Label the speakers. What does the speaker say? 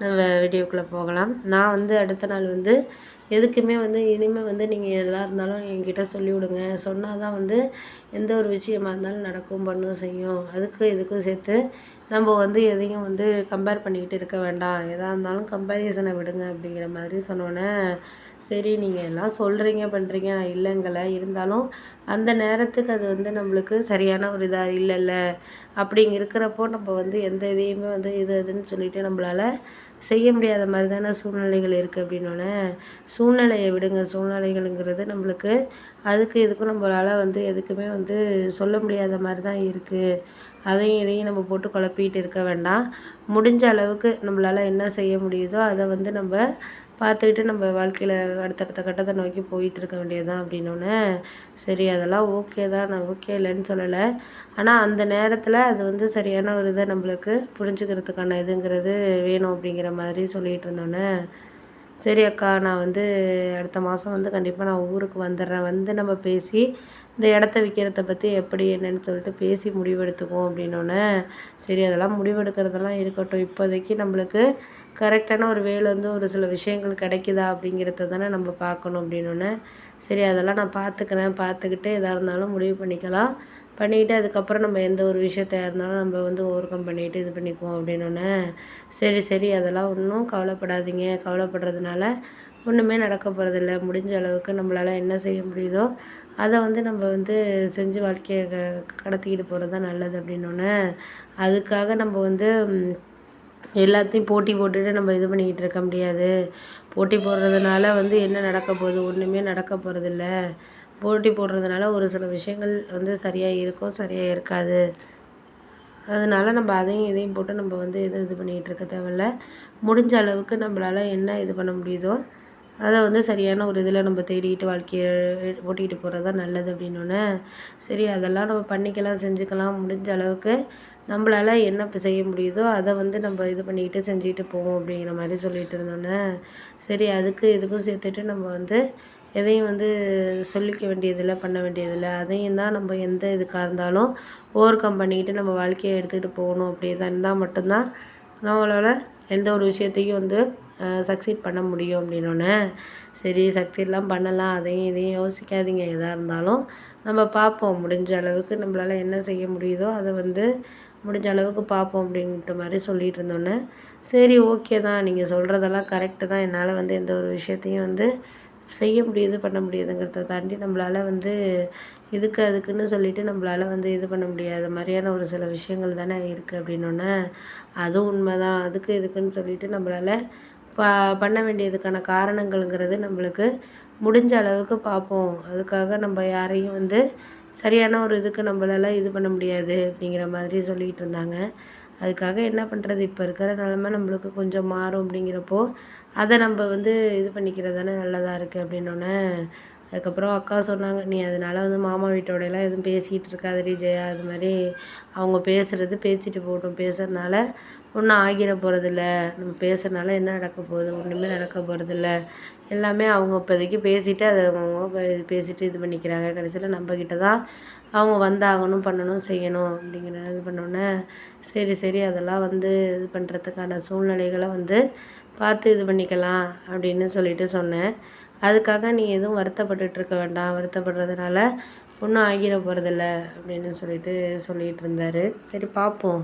Speaker 1: நம்ம வீடியோக்குள்ளே போகலாம். நான் வந்து அடுத்த நாள் வந்து எதுக்குமே வந்து இனிமேல் வந்து நீங்கள் எதாக இருந்தாலும் என்கிட்ட சொல்லிவிடுங்க. சொன்னால் தான் வந்து எந்த ஒரு விஷயமா இருந்தாலும் நடக்கும் பண்ணும் செய்யும். அதுக்கு இதுக்கும் சேர்த்து நம்ம வந்து எதையும் வந்து கம்பேர் பண்ணிக்கிட்டு இருக்க வேண்டாம். எதாக இருந்தாலும் கம்பேரிசனை விடுங்க அப்படிங்கிற மாதிரி சொன்னோன்னே சரி நீங்கள் எல்லாம் சொல்கிறீங்க பண்ணுறீங்க நான் இல்லைங்கல. இருந்தாலும் அந்த நேரத்துக்கு அது வந்து நம்மளுக்கு சரியான ஒரு இதாக இல்லைல்ல. அப்படிங்க இருக்கிறப்போ நம்ம வந்து எந்த இதையுமே வந்து இது அதுன்னு சொல்லிட்டு நம்மளால் செய்ய முடியாத மாதிரி தானே சூழ்நிலைகள் இருக்குது அப்படின்னோடனே சூழ்நிலையை விடுங்க. சூழ்நிலைகள்ங்கிறது நம்மளுக்கு அதுக்கு இதுக்கும் நம்மளால் வந்து எதுக்குமே வந்து சொல்ல முடியாத மாதிரி தான் இருக்குது அதையும் இதையும் நம்ம போட்டு குழப்பிட்டு இருக்க வேண்டாம். முடிஞ்ச அளவுக்கு நம்மளால் என்ன செய்ய முடியுதோ அதை வந்து நம்ம பார்த்துக்கிட்டு நம்ம வாழ்க்கையில் அடுத்தடுத்த கட்டத்தை நோக்கி போயிட்டு இருக்க வேண்டியது தான் அப்படின்னோடனே சரி அதெல்லாம் ஓகே தான். நான் ஓகே இல்லைன்னு சொல்லலை. ஆனால் அந்த நேரத்தில் அது வந்து சரியான ஒரு இதை நம்மளுக்கு புரிஞ்சுக்கிறதுக்கான இதுங்கிறது வேணும் அப்படிங்கிற மாதிரி சொல்லிகிட்டு இருந்தோன்னே சரி அக்கா நான் வந்து அடுத்த மாதம் வந்து கண்டிப்பாக நான் ஊருக்கு வந்துடுறேன் வந்து நம்ம பேசி இந்த இடத்த விற்கிறத பற்றி எப்படி என்னன்னு சொல்லிட்டு பேசி முடிவெடுத்துக்குவோம் அப்படின்னோடனே சரி அதெல்லாம் முடிவெடுக்கிறதெல்லாம் இருக்கட்டும். இப்போதைக்கு நம்மளுக்கு கரெக்டான ஒரு வேலை வந்து ஒரு சில விஷயங்கள் கிடைக்குதா அப்படிங்கிறத தானே நம்ம பார்க்கணும் அப்படின்னோடனே சரி அதெல்லாம் நான் பார்த்துக்கிறேன். பார்த்துக்கிட்டு எதாக இருந்தாலும் முடிவு பண்ணிக்கலாம். பண்ணிக்கிட்டு அதுக்கப்புறம் நம்ம எந்த ஒரு விஷயத்த இருந்தாலும் நம்ம வந்து ஓவர் கம் பண்ணிட்டு இது பண்ணிக்குவோம் அப்படின்னோடனே சரி சரி அதெல்லாம் ஒன்றும் கவலைப்படாதீங்க. கவலைப்படுறதுனால ஒன்றுமே நடக்க போகிறதில்ல முடிஞ்ச அளவுக்கு நம்மளால் என்ன செய்ய முடியுதோ அதை வந்து நம்ம வந்து செஞ்சு வாழ்க்கையை க கடத்திக்கிட்டு போகிறது தான் நல்லது அப்படின்னோடனே அதுக்காக நம்ம வந்து எல்லாத்தையும் போட்டி போட்டுட்டு நம்ம இது பண்ணிக்கிட்டு இருக்க முடியாது. போட்டி போடுறதுனால வந்து என்ன நடக்க போகுது? ஒன்றுமே நடக்க போகிறதில்ல போட்டி போடுறதுனால ஒரு சில விஷயங்கள் வந்து சரியாக இருக்கும் சரியாக இருக்காது. அதனால நம்ம அதையும் இதையும் போட்டு நம்ம வந்து எதுவும் இது பண்ணிக்கிட்டு இருக்க தேவையில்ல. முடிஞ்ச அளவுக்கு நம்மளால் என்ன இது பண்ண முடியுதோ அதை வந்து சரியான ஒரு இதில் நம்ம தேடிக்கிட்டு வாழ்க்கையை ஓட்டிக்கிட்டு போகிறது தான் நல்லது அப்படின்னோடனே சரி அதெல்லாம் நம்ம பண்ணிக்கலாம் செஞ்சுக்கலாம் முடிஞ்ச அளவுக்கு நம்மளால் என்ன இப்போ செய்ய முடியுதோ அதை வந்து நம்ம இது பண்ணிக்கிட்டு செஞ்சுக்கிட்டு போவோம் அப்படிங்கிற மாதிரி சொல்லிகிட்டு இருந்தோன்னே சரி அதுக்கு இதுக்கும் சேர்த்துட்டு நம்ம வந்து எதையும் வந்து சொல்லிக்க வேண்டியதில்லை பண்ண வேண்டியதில்லை. அதையும் தான் நம்ம எந்த இதுக்காக இருந்தாலும் ஓவர் கம் பண்ணிக்கிட்டு நம்ம வாழ்க்கையை எடுத்துக்கிட்டு போகணும் அப்படி தான் இருந்தால் மட்டும்தான் நம்மளால் எந்த ஒரு விஷயத்தையும் வந்து சக்சீட் பண்ண முடியும் அப்படின்னோடனே சரி சக்சீட்லாம் பண்ணலாம் அதையும் இதையும் யோசிக்காதீங்க. எதாக இருந்தாலும் நம்ம பார்ப்போம். முடிஞ்ச அளவுக்கு நம்மளால் என்ன செய்ய முடியுதோ அதை வந்து முடிஞ்ச அளவுக்கு பார்ப்போம் அப்படின்ட்டு மாதிரி சொல்லிகிட்டு இருந்தோன்னே சரி ஓகே தான். நீங்கள் சொல்கிறதெல்லாம் கரெக்டு தான். என்னால் வந்து எந்த ஒரு விஷயத்தையும் வந்து செய்ய முடியுது பண்ண முடியுதுங்கிறத தாண்டி நம்மளால் வந்து இதுக்கு அதுக்குன்னு சொல்லிட்டு நம்மளால் வந்து இது பண்ண முடியாத மாதிரியான ஒரு சில விஷயங்கள் தானே இருக்குது அப்படின்னோடனே அதுவும் உண்மை தான் அதுக்கு இதுக்குன்னு சொல்லிட்டு நம்மளால் ப பண்ண வேண்டியதுக்கான காரணங்கள்ங்கிறது நம்மளுக்கு முடிஞ்ச அளவுக்கு பார்ப்போம் அதுக்காக நம்ம யாரையும் வந்து சரியான ஒரு இதுக்கு நம்மளால இது பண்ண முடியாது அப்படிங்கிற மாதிரி சொல்லிகிட்டு இருந்தாங்க. அதுக்காக என்ன பண்ணுறது இப்போ இருக்கிற நிலமை நம்மளுக்கு கொஞ்சம் மாறும் அப்படிங்கிறப்போ அதை நம்ம வந்து இது பண்ணிக்கிறது தானே நல்லதாக இருக்குது அப்படின்னோடனே அதுக்கப்புறம் அக்கா சொன்னாங்க நீ அதனால் வந்து மாமா வீட்டோடையெல்லாம் எதுவும் பேசிக்கிட்டு இருக்காதடி ஜெயா. அது மாதிரி அவங்க பேசுகிறது பேசிட்டு போகட்டும். பேசுகிறதுனால ஒன்றும் ஆகிட போகிறதில்ல நம்ம பேசுகிறனால என்ன நடக்க போகுது? ஒன்றுமே நடக்க போகிறதில்ல எல்லாமே அவங்க இப்போதைக்கு பேசிவிட்டு அதை அவங்க பேசிவிட்டு இது பண்ணிக்கிறாங்க. கடைசியில் நம்மக்கிட்ட தான் அவங்க வந்தாகணும் பண்ணணும் செய்யணும் அப்படிங்கிற இது பண்ணோன்னே சரி சரி அதெல்லாம் வந்து இது பண்ணுறதுக்கான சூழ்நிலைகளை வந்து பார்த்து இது பண்ணிக்கலாம் அப்படின்னு சொல்லிட்டு சொன்னேன். அதுக்காக நீ எதுவும் வருத்தப்பட்டுட்டு இருக்க வேண்டாம். வருத்தப்படுறதுனால ஒன்றும் ஆகிட போகிறதில்ல அப்படின்னு சொல்லிட்டு சொல்லிகிட்டு இருந்தார். சரி பார்ப்போம்.